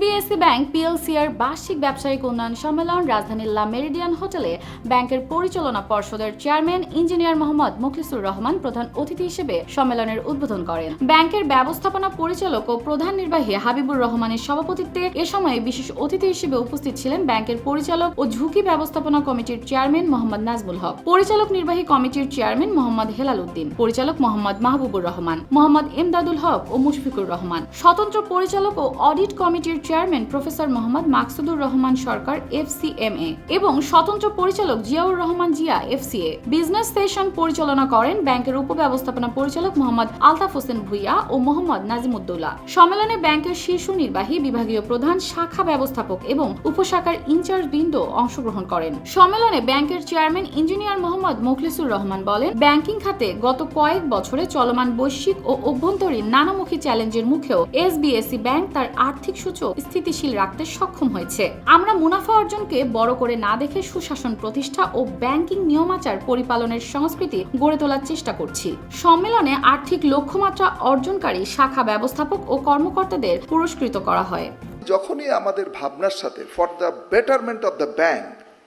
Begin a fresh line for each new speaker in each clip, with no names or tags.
SBSC bank, PLC এর বার্ষিক ব্যবসায়িক উন্নয়ন সম্মেলন রাজধানীর লা মেরিডিয়ান হোটেলে ব্যাংকের পরিচালনা পর্ষদের চেয়ারম্যান ইঞ্জিনিয়ার মোহাম্মদ মুখলিসুর রহমান প্রধান অতিথি হিসেবে সম্মেলনের উদ্বোধন করেন। ব্যাংকের ব্যবস্থাপনা পরিচালক ও প্রধান নির্বাহী হাবিবুর রহমানের সভাপতিত্বে এ সময় বিশেষ অতিথি হিসেবে উপস্থিত ছিলেন ব্যাংকের পরিচালক ও ঝুঁকি ব্যবস্থাপনা কমিটির চেয়ারম্যান মোহাম্মদ নাজমুল হক, পরিচালক নির্বাহী কমিটির চেয়ারম্যান মোহাম্মদ হেলাল উদ্দিন, পরিচালক মোহাম্মদ মাহবুবুর রহমান, মোহাম্মদ এমদাদুল হক ও মুশফিকুর রহমান। স্বতন্ত্র পরিচালক ও অডিট কমিটির chairman professor Mohammad Maksudur Rahman Sarkar, FCMA, এবং স্বতন্ত্র পরিচালক Ziaur Rahman Zia, FCA. Business session পরিচালনা করেন ব্যাংকের উপব্যবস্থাপনা পরিচালক মোহাম্মদ আলতাফ হোসেন ভুইয়া ও মোহাম্মদ নাজিমুদ্দৌলা। সম্মেলনে ব্যাংকের শীর্ষ নির্বাহী বিভাগীয় প্রধান শাখা ব্যবস্থাপক এবং উপশাখার ইনচার্জ বৃন্দ অংশগ্রহণ করেন। সম্মেলনে ব্যাংকের চেয়ারম্যান ইঞ্জিনিয়ার মোহাম্মদ মুখলিসুর রহমান বলেন, ব্যাংকিং খাতে গত কয়েক বছরে চলমান বৈশ্বিক ও অভ্যন্তরীণ নানামুখী চ্যালেঞ্জের মুখেও এসবিএসি ব্যাংক তার আর্থিক সূচক স্থিতিশীল রাখতে সক্ষম হয়েছে। আমরা মুনাফা অর্জনকে বড় করে না দেখে সুশাসন প্রতিষ্ঠা ও ব্যাংকিং নিয়মাচার পরিপালনের সংস্কৃতি গড়ে তোলার চেষ্টা করছি। সম্মেলনে আর্থিক লক্ষ্যমাত্রা অর্জনকারী শাখা ব্যবস্থাপক ও কর্মকর্তাদের পুরস্কৃত করা হয়।
যখনই আমাদের ভাবনার সাথে for the betterment of the bank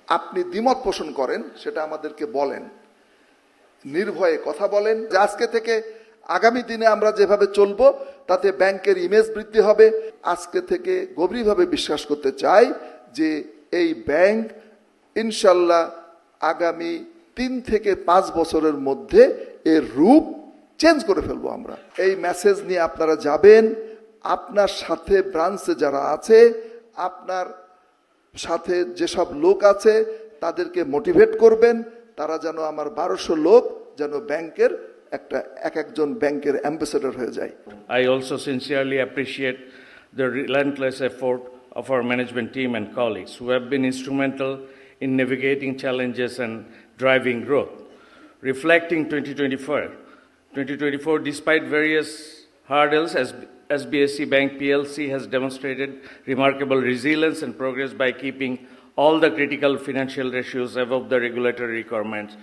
আপনি দ্বিমত পোষণ করেন, সেটা আমাদেরকে বলেন। নির্ভয়ে কথা বলেন। যে আজকে থেকে আগামী দিনে আমরা যেভাবে চলবো, তাতে ব্যাংকের ইমেজ বৃদ্ধি হবে। আজকে থেকে গভীরভাবে বিশ্বাস করতে চাই যে এই ব্যাংক ইনশাল্লাহ আগামী তিন থেকে পাঁচ বছরের মধ্যে এর রূপ চেঞ্জ করে ফেলব আমরা। এই মেসেজ নিয়ে আপনারা যাবেন। আপনার সাথে ব্রাঞ্চে যারা আছে, আপনার সাথে যেসব লোক আছে, তাদেরকে মোটিভেট করবেন। তারা যেন আমার বারোশো লোক যেন ব্যাংকের একটা এক একজন ব্যাংকের অ্যাম্বাসেডর হয়ে যায়
I also sincerely appreciate the relentless effort of our management team and colleagues who have been instrumental in navigating challenges and driving growth. Reflecting 2024, 2024, despite various hurdles, as SBSC Bank PLC has demonstrated remarkable resilience and progress by keeping all the critical financial ratios above the regulatory requirements.